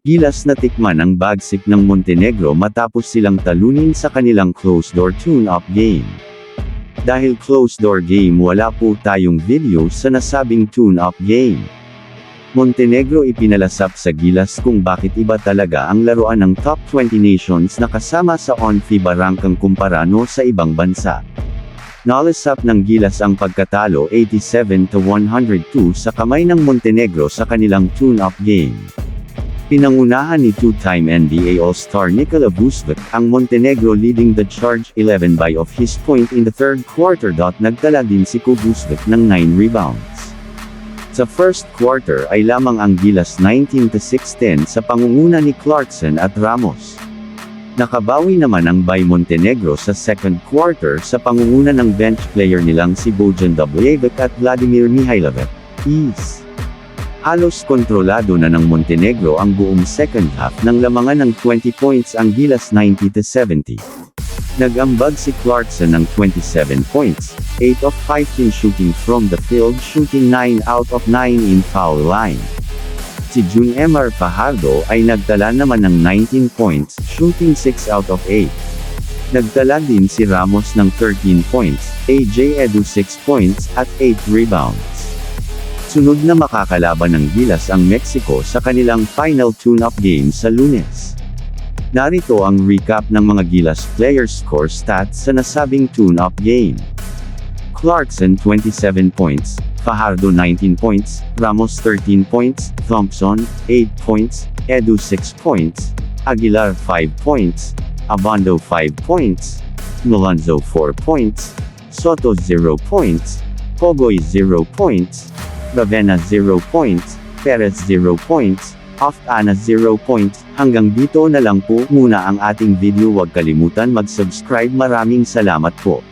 Gilas na tikman ang bagsik ng Montenegro matapos silang talunin sa kanilang closed-door tune-up game. Dahil closed-door game wala po tayong video sa nasabing tune-up game. Montenegro ipinalasap sa Gilas kung bakit iba talaga ang laruan ng top 20 nations na kasama sa on FIBA rankang kumpara no sa ibang bansa. Nalasap ng Gilas ang pagkatalo 87 to 102 sa kamay ng Montenegro sa kanilang tune-up game. Pinangunahan ni two-time NBA All-Star Nikola Vucevic ang Montenegro leading the charge 11 by of his point in the third quarter. Nagtala din si Ko Vucevic ng 9 rebounds. Sa first quarter ay lamang ang Gilas 19 to 6-10 sa pangunguna ni Clarkson at Ramos. Nakabawi naman ang Bay Montenegro sa second quarter sa pangunguna ng bench player nilang si Bojan Dubjevic at Vladimir Mihailovic. Ease. Halos kontrolado na ng Montenegro ang buong second half ng lamangan ng 20 points ang Gilas 90 to 70. Nagambag si Clarkson ng 27 points, 8 of 15 shooting from the field shooting 9 out of 9 in foul line. Si Jun Emar Fajardo ay nagtala naman ng 19 points, shooting 6 out of 8. Nagtala din si Ramos ng 13 points, AJ Edu 6 points, at 8 rebounds. Sunod na makakalaban ng Gilas ang Mexico sa kanilang final tune-up game sa lunes. Narito ang recap ng mga Gilas player score stats sa nasabing tune-up game. Clarkson 27 points, Fajardo 19 points, Ramos 13 points, Thompson 8 points, Edu 6 points, Aguilar 5 points, Abando 5 points, Melanzo 4 points, Soto 0 points, Pogoy 0 points, Ravenna 0 points, Perez 0 points, Off-Ana 0 points, hanggang dito na lang po muna ang ating video. Huwag kalimutan mag-subscribe. Maraming salamat po.